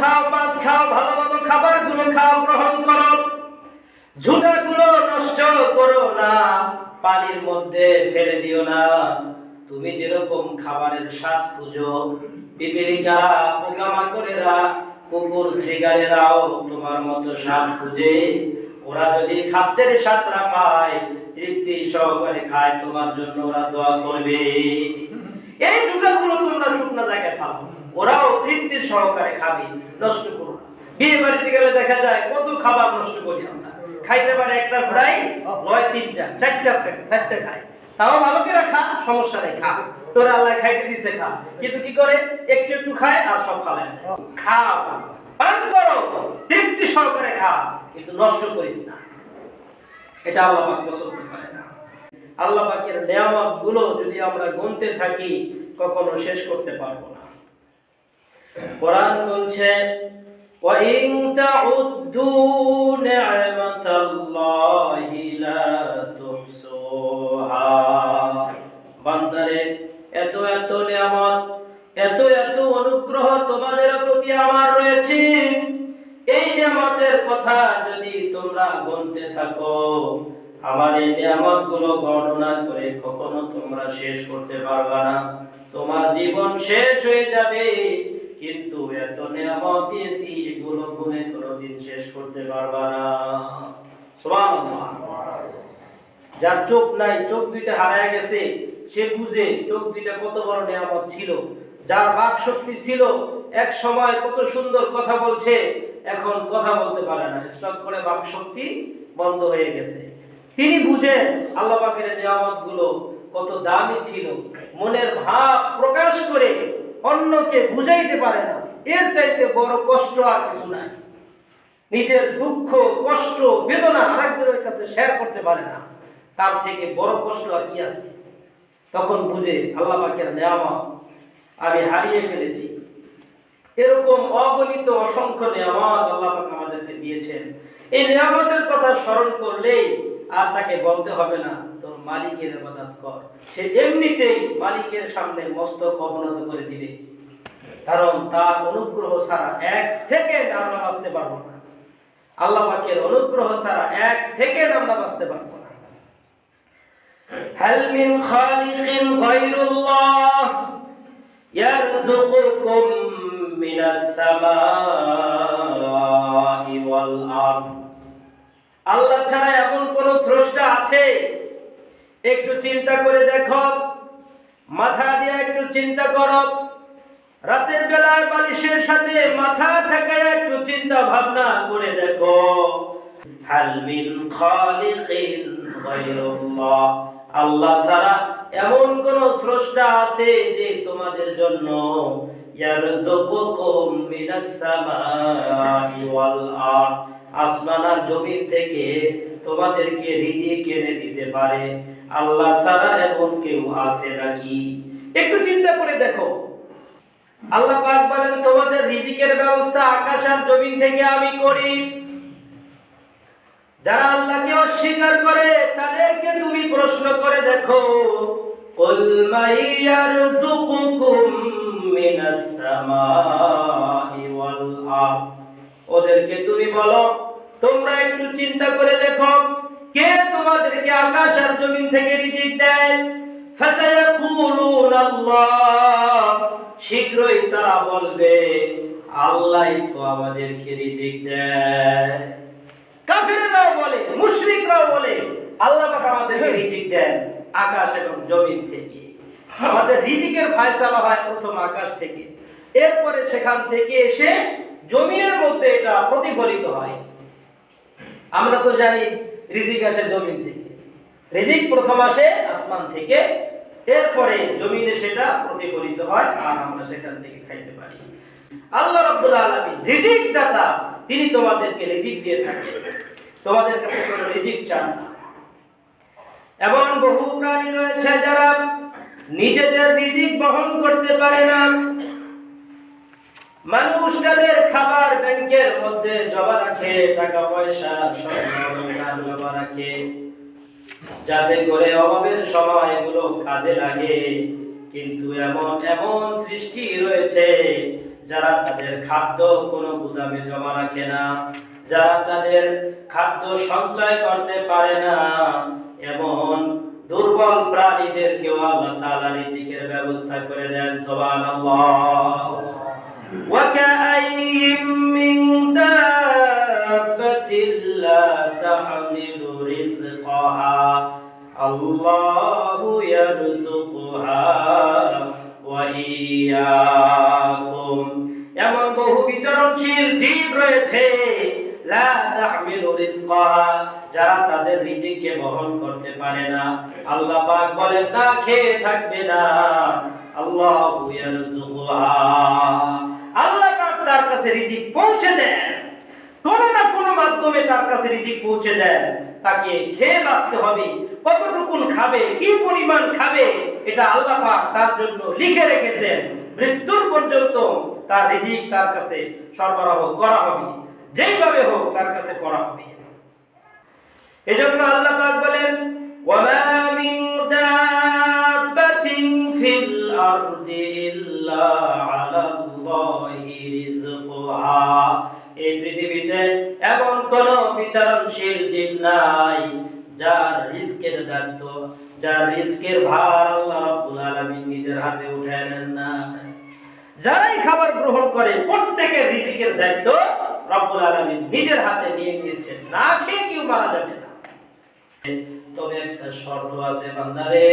খাও, মাছ খাও, ভালো ভালো খাবারগুলো খাও, গ্রহণ করো। ঝুটাগুলো নষ্ট করো না, পানির মধ্যে ফেলে দিও না। তুমি যেরকম খাবারের স্বাদ খুঁজো পিপিলিকারা পোকামাকড়েরা, কুকুর শৃগালেরাও তোমার মতো স্বাদ খুঁজে। ওরা যদি খাদ্যের স্বাদটা পায়, তৃপ্তি সহকারে খায়, তোমার জন্য ওরা দোয়া করবে। এই টুকরাগুলো তোমরা শুকনো জায়গায় খাও ওরাও তৃপ্তি সহকারে খাবে, নষ্ট করো বিয়ে বাড়িতে গেলে দেখা যায় কত খাবার নষ্ট করি আমরা। খাইতে পারে একটা ফ্রাই, নয়, তিনটা, চারটা চারটা খায় তাও ভালো করে খা, সমস্যা নেই, খা। তোর আল্লাহ খাইতে দিছে, খা। কিন্তু কি করে? একটু একটু খায় আর সব দেয়। খাও পান করো। তৃপ্তি সহকারে খা, কিন্তু নষ্ট করিস না। এটা আল্লাহ পাক পছন্দ করে না। আল্লাহ পাকের নিয়ামতগুলো যদি আমরা গুনতে থাকি, কখনো শেষ করতে পারব না। কোরআন বলছে وَإِن تَعُدُّوا نِعْمَةَ اللَّهِ لَا تُحْصُوهَا বান্দারে এত এত নিয়ামত এত এত অনুগ্রহ তোমাদের প্রতি আমার রয়েছে এই নিয়ামতের কথা যদি তোমরা গুনতে থাকো আমার এই নিয়ামত গুলো বর্ণনা করে কখনো তোমরা শেষ করতে পারবে না তোমার জীবন শেষ হয়ে যাবে। কিন্তু এত নিয়ামত দিয়েছি এগুলো গুনে কোনোদিন শেষ করতে পারবে না। যার চোখ নাই, চোখ দুইটা হারায় গেছে, সে বুঝে চোখ দুইটা কত বড় নিয়ামত ছিল। যার বাক শক্তি ছিল, এক সময় কত সুন্দর কথা বলছে, এখন কথা বলতে পারে না। স্টক করে বাক শক্তি বন্ধ হয়ে গেছে। তিনি বুঝেন, আল্লাহ পাকের নিয়ামতগুলো কত দামি ছিল। মনের ভাব প্রকাশ করে অন্যকে বুঝাইতে পারে না। এর চাইতে বড় কষ্ট আর কিছু নাই। নিজের দুঃখ, কষ্ট, বেদনা আরেকজনের কাছে শেয়ার করতে পারে না। তার থেকে বড় কষ্ট আর কি আছে? তখন বুঝে আল্লাহ পাকের নেয়ামত, আমি হারিয়ে ফেলেছি। এরকম অগণিত অসংখ্য নিয়ামত আল্লাহ পাক আমাদেরকে দিয়েছেন। এই নিয়ামতের কথা স্মরণ করলেই আর তাকে বলতে হবে না। মালিকের ইবাদত কর সে এমনিতেই মালিকের সামনে মস্তক অবনত করে দিবে কারণ তার অনুগ্রহ ছাড়া এক সেকেন্ড আমরা বাঁচতে পারবো না আল্লাহ পাকের অনুগ্রহ ছাড়া এক সেকেন্ড আমরা বাঁচতে পারবো না هل من خالق غير الله يرزقكم من السماء والأرض আল্লাহ ছাড়া এমন কোন স্রষ্টা আছে একটু চিন্তা করে দেখো। মাথা দিয়ে একটু চিন্তা করো। রাতের বেলায় বালিশের সাথে মাথা ঠেকায় একটু চিন্তা ভাবনা করে দেখো। আল্লাহ ছাড়া এমন কোন স্রষ্টা আছে যে তোমাদের জন্য আসমান আর জমিন থেকে তোমাদেরকে রিজিক এনে দিতে পারে। আল্লাহ ছাড়া এমন কেউ আছে নাকি একটু চিন্তা করে দেখো আল্লাহ পাক বলেন তোমাদের রিজিকের ব্যবস্থা আকাশ আর জমিন থেকে আমি করি যারা আল্লাহকে অস্বীকার করে তাদেরকে তুমি প্রশ্ন করে দেখো قل من يرزقكم من السماء والأرض ওদেরকে তুমি বলো তোমরা একটু চিন্তা করে দেখো কে তোমাদেরকে আকাশ আর জমিন থেকে রিজিক দেয়? আল্লাহ শীঘ্রই তারা বলবে আল্লাহই তো আমাদেরকে রিজিক দেয়। কাফিররাও বলে, মুশরিকরাও বলে, আল্লাহ পাক আমাদেরকে রিজিক দেন আকাশ এবং জমিন থেকে। আমাদের রিজিকের ফয়সালা হয় প্রথম আকাশ থেকে। এরপরে সেখান থেকে এসে জমিনের মধ্যে এটা প্রতিফলিত হয়। আমরা তো জানি রিজিক আসে জমিন থেকে। রিজিক প্রথম আসে আসমান থেকে, এরপরে জমিনে সেটা প্রতিফলিত হয় আর আমরা সেখান থেকে খাইতে পারি। আল্লাহ রাব্বুল আলামিন রিজিক দাতা তিনি তোমাদেরকে রিজিক দিয়ে থাকেন। তোমাদের কাছে কোনো রিজিক চান না। এমন বহু প্রাণী রয়েছে যারা নিজেদের রিজিক বহন করতে পারে না। মানুষ তাদের খাবার ব্যাংকের মধ্যে জমা রাখে টাকা পয়সা অলংকার জমা রাখে। যাতে করে অভাবের সময় এগুলো কাজে লাগে, কিন্তু এমন এমন সৃষ্টি রয়েছে যারা তাদের খাদ্য কোনো গুদামে জমা রাখে না, যারা তাদের খাদ্য সঞ্চয় করতে পারে না। এমন দুর্বল প্রাণীদেরকেও আল্লাহ তাআলা রিজিকের ব্যবস্থা করে দেন, সুবহানাল্লাহ। وكأين من دابة لا تحمل رزقها الله يرزقها وإياكم এমন বহু বিতরণশীল জীব রয়েছে লা তাহমিলু রিজকাহা যারা তাদের রিজিককে বহন করতে পারে না আল্লাহ পাক বলেন না খেয়ে থাকবে না আল্লাহু ইয়ারযুকুহা আল্লাহ তার কাছে রিজিক পৌঁছে দেন। কোনো না কোনো মাধ্যমে তার কাছে রিজিক পৌঁছে দেন। তাকে খেয়ে বাঁচতে হবে, কতটুকুন খাবে, কি পরিমাণ খাবে, এটা আল্লাহ পাক তার জন্য লিখে রেখেছেন। মৃত্যুর পর্যন্ত তার রিজিক তার কাছে সরবরাহ করা হবে। যেইভাবে হোক তার কাছে করা হবে। এজন্য আল্লাহ পাক বলেন, ওয়ামা মিন দাব্বাতিন ফিল আরদি ইল্লা আলাল্লাহি এই পৃথিবীতে এমন কোন বিচারণশীল জীব নাই যার রিস্কের দায়িত্ব, যার রিস্কের ভার আল্লাহ রাব্বুল আলামিন নিজের হাতে উঠায় না যারাই খাবার গ্রহণ করে, প্রত্যেকের রিজিকের দায়িত্ব রব্বুল আলামিন নিজের হাতে নিয়ে নিয়েছেন। না খেয়ে কেউ মারা যাবে না। তবে একটা শর্ত আছে বান্দারে,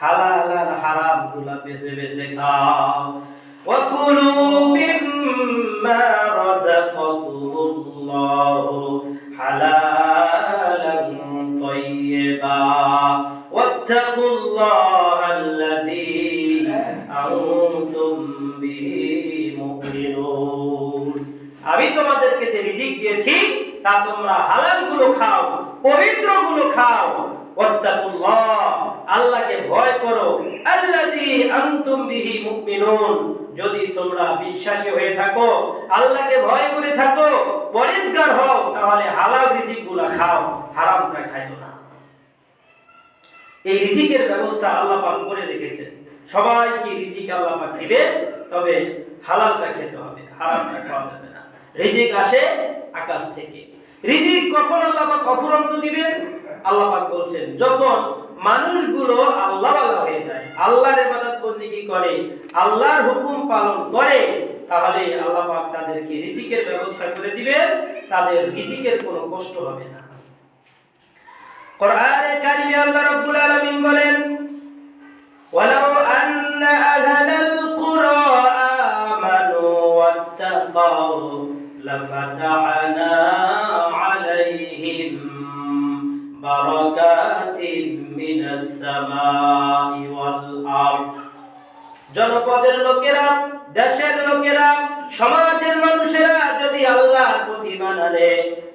হালাল আর হারামগুলা বেছে বেছে খাও। وكلوا مما رزقكم الله حلالا طيبا واتقوا الله الذي أنتم به مؤمنون আমি তোমাদেরকে যে রিজিক দিয়েছি তা তোমরা হালাল গুলো খাও পবিত্র গুলো খাও ওয়াত্তাকুল্লাহ আল্লাহকে ভয় করো। আনতুম বিহি মুমিনুন। যদি তোমরা বিশ্বাসী হয়ে থাকো, আল্লাহকে ভয় করে থাকো, পরিষ্কার হও, তাহলে হালাল রিজিকগুলো খাও, হারামটা খাইও না। এই রিজিকের ব্যবস্থা আল্লাহ পাক করে রেখেছেন। সবাইকে রিজিক আল্লাহ পাক দিবে, তবে হালালটা খেতে হবে, হারামটা খাওয়া যাবে না। রিজিক আসে আকাশ থেকে। রিজিক কখন আল্লাহ পাক অফুরন্ত দিবেন? আল্লাপাক বলছেন, যখন মানুষগুলো আল্লাহ আল্লাহ হয়ে যায়, আল্লাহর ইবাদত বন্দিগি করে? আল্লাহর হুকুম পালন করে, তাহলে আল্লাহ পাক তাদেরকে রিজিকের ব্যবস্থা করে দিবে তাদের রিজিকের কোনো কষ্ট হবে না। কোরআনে কারিমে আল্লাহ রাব্বুল আলামিন বলেন, ওয়ালাউ আন্না আহলাল কুরা আমানু ওয়াত্তাকাউ লাফাতানা بركات من السماء والأرض জনপদের লোকেরা দেশের লোকেরা সমাজের মানুষেরা যদি আল্লাহর প্রতি মানালে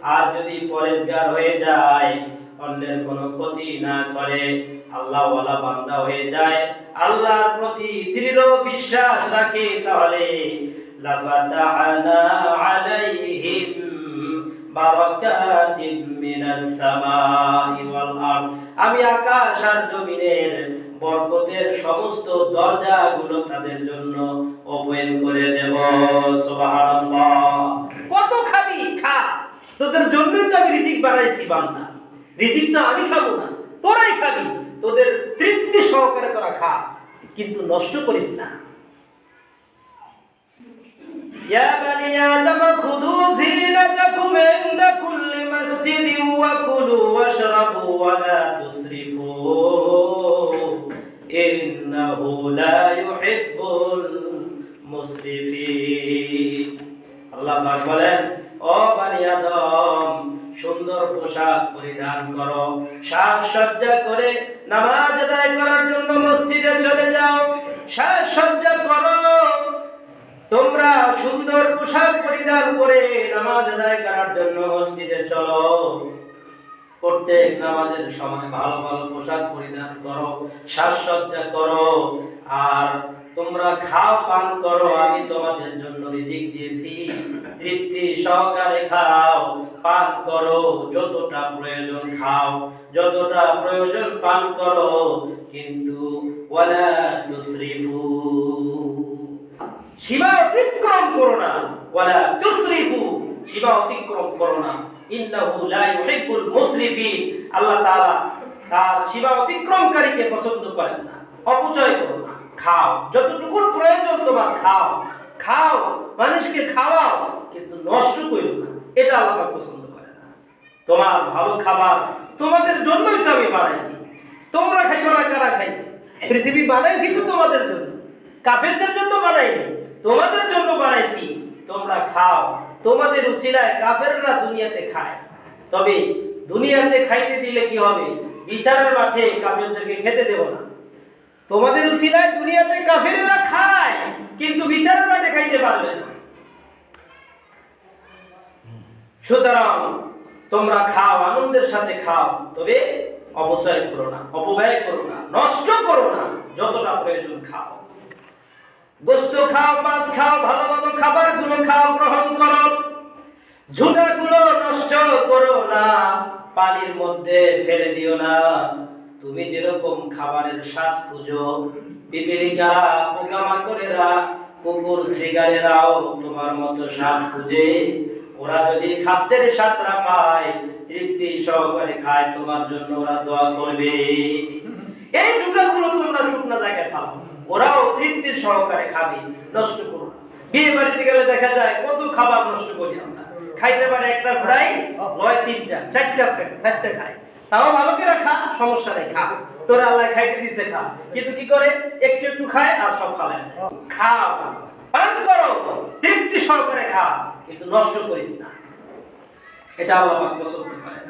আর যদি পরেজগার হয়ে যায় অন্যের কোনো ক্ষতি না করে আল্লাহ ওয়ালা বান্দা হয়ে যায় আল্লাহর প্রতি দৃঢ় বিশ্বাস রাখে তাহলে লাফাতানা আলাইহিম বারাকাতিম মিনাস সামাই ওয়াল আরদ। আমি আকাশ আর জমিনের বরকতের সমস্ত দরজাগুলো তাদের জন্য ওপেন করে দেব। সুবহানাল্লাহ। কত খাবি? খা। তোদের জন্য তো আমি রিজিক বানাইছি বান্দা। রিজিক তো আমি খাব না, তোরাই খাবি। তোদের তৃপ্তি সহকারে তোরা খা। কিন্তু নষ্ট করিস না। يا بني آدم خذوا زينتكم عند كل مسجد وكلوا واشربوا ولا تسرفوا إنه لا يحب المسرفين আল্লাহ পাক বলেন ও বানি আদম সুন্দর পোশাক পরিধান করো সাজসজ্জা করে নামাজ আদায় করার জন্য মসজিদে চলে যাও সাজসজ্জা করো তোমরা সুন্দর পোশাক পরিধান করে নামাজ আদায় করার জন্য মসজিদে চলো। প্রত্যেক নামাজের সময় ভালো ভালো পোশাক পরিধান করো, সাজসজ্জা করো, আর তোমরা খাও, পান করো, আমি তোমাদের জন্য রিজিক দিয়েছি। তৃপ্তি সহকারে খাও, পান করো, যতটা প্রয়োজন খাও, যতটা প্রয়োজন পান করো, কিন্তু ওয়ালা তুসরিফু সীমা অতিক্রম করো না। ওয়ালা তুসরিফু, সীমা অতিক্রম করো না। ইন্নাহু লা ইউহিব্বুল মুসরিফিন। আল্লাহ তাআলা তার সীমা অতিক্রমকারীকে পছন্দ করেন না। অপচয় করো না। খাও। যতটুকু প্রয়োজন তোমার খাও। খাও। মানুষকে খাওয়াও। কিন্তু নষ্ট করো না। এটা আল্লাহ পছন্দ করে না। তোমার ভালো খাবার তোমাদের জন্যই তো আমি বানাইছি। তোমরা খাইবে না, কারা খাইবে? পৃথিবী বানাইছি তো তোমাদের জন্য। কাফেরদের জন্য বানাইনি। তোমাদের জন্য বানাইছি। তোমরা খাও। তোমাদের উসিলায় কাফেররা দুনিয়াতে খায়। তবে দুনিয়াতে খাইতে দিলে কি হবে? বিচারের মাঠে কাফেরদেরকে খেতে দেব না। তোমাদের উসিলায় দুনিয়াতে কাফেরেরা খায়, কিন্তু বিচারের মাঠে খাইতে পারবে না। সুতরাং তোমরা খাও, আনন্দের সাথে খাও, তবে অপচয় করো না, অপব্যয় করো না, নষ্ট করো না, যতটা প্রয়োজন খাও। গোস্ত খাও, মাছ খাও, ভালো ভালো খাবারগুলো খাও, গ্রহণ করো। ঝুটা গুলো নষ্ট করো না, পানির মধ্যে ফেলে দিও না। তুমি যেরকম খাবারের স্বাদ খুঁজো পিপিলিকারা পোকামাকড়েরা, কুকুর শ্রীগারেরাও তোমার মতো স্বাদ খুঁজে। ওরা যদি খাদ্যের স্বাদটা পায়, তৃপ্তি সহকারে খায়, তোমার জন্য ওরা দোয়া করবে। এই টুকরাগুলো তোমরা শুকনো জায়গায় খাও ওরাও তৃপ্তির সহকারে খাবে, নষ্ট করো বিয়ে বাড়িতে গেলে দেখা যায় কত খাবার নষ্ট করি আমরা। খাইতে পারে একটা ফ্রাই, নয়, তিনটা, চারটা চারটা খাই তাও ভালো করে খা, সমস্যা নেই, খা। তোর আল্লাহ খাইতে দিছে, খা। কিন্তু কি করে? একটু একটু খায় আর সব ফালায় খাও পান করো। তৃপ্তি সহকারে খা। কিন্তু নষ্ট করিস না। এটা আল্লাহ পছন্দ করে।